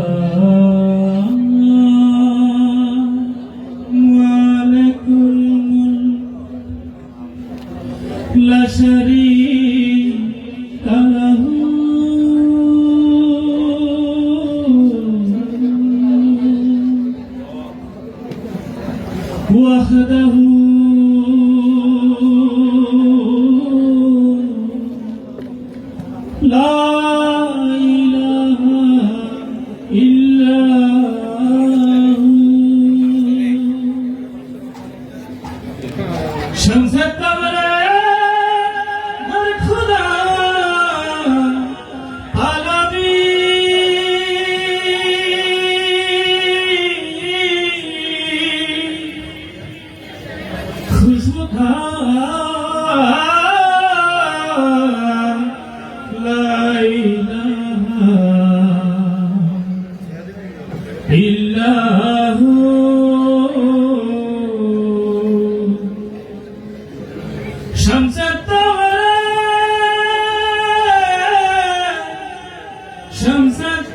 Oh. গঞ্জে কবরে মোর খুদা আলামি খুশবু খা লাইলা। ইল্লা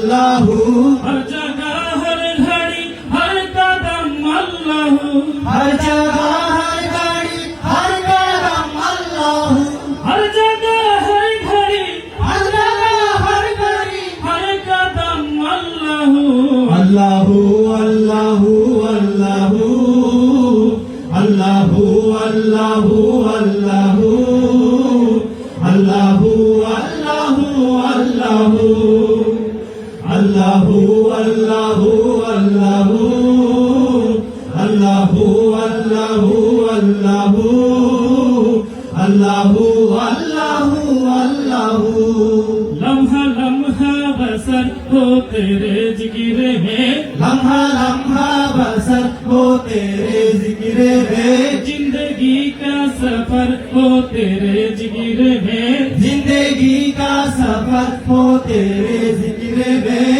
আল্লাহ। হর জগা হর ঘড়ি হর কদম আল্লাহ। হর জগা হর ঘড়ি হর কদম আল্লাহ। হর জগা হর ঘড়ি হর জগা হর ঘড়ি। হর কদম আল্লাহ। আল্লাহ আল্লাহ আল্লাহ। আল্লাহ আল্লাহ আল্লাহ। আল্লাহু আল্লাহু আল্লাহু আল্লাহু আল্লাহু। লম্হা লম্হা বসর হো তেরে জিকির হে। লম্হা লম্হা বসর হো তেরে জিকির হে। জিন্দগি কা সফর হো তেরে জিকির হে। জিন্দগি কা সফর হো তেরে জিকির হে।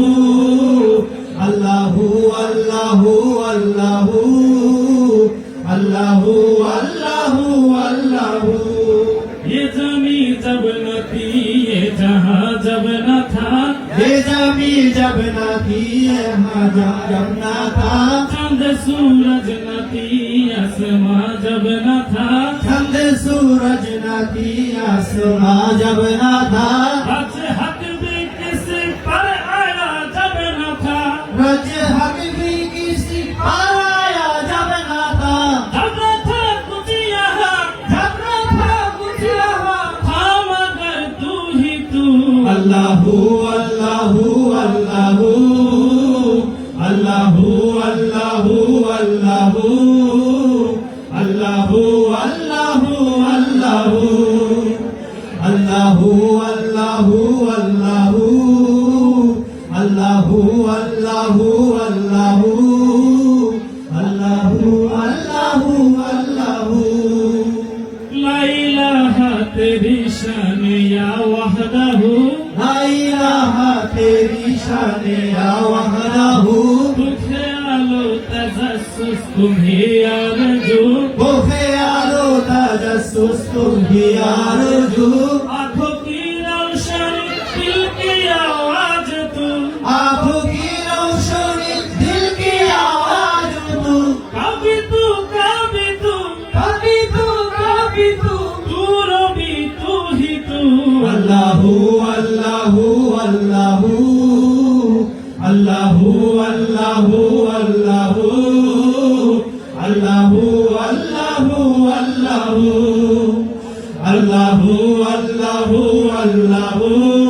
जमी जब न जब जब न था। चंद सूरज न थी आसमां जब न था। चंद सूरज न थी आसमां जब न था। आज हक भी किसी पर आया जब न था। रज हक भी किसी पर आया जब न था। जब न था कुछ यहाँ जब न था कुछ यहाँ। था मगर तू ही तू। अल्लाह अल्लाह الله الله الله الله الله الله الله الله الله لا إله تیری شان یا وحده. لا إله تیری شان یا وحده. بخیال و تجسس تمہیں آرزو بخیال و تجسس تمہیں آرزو Senhor.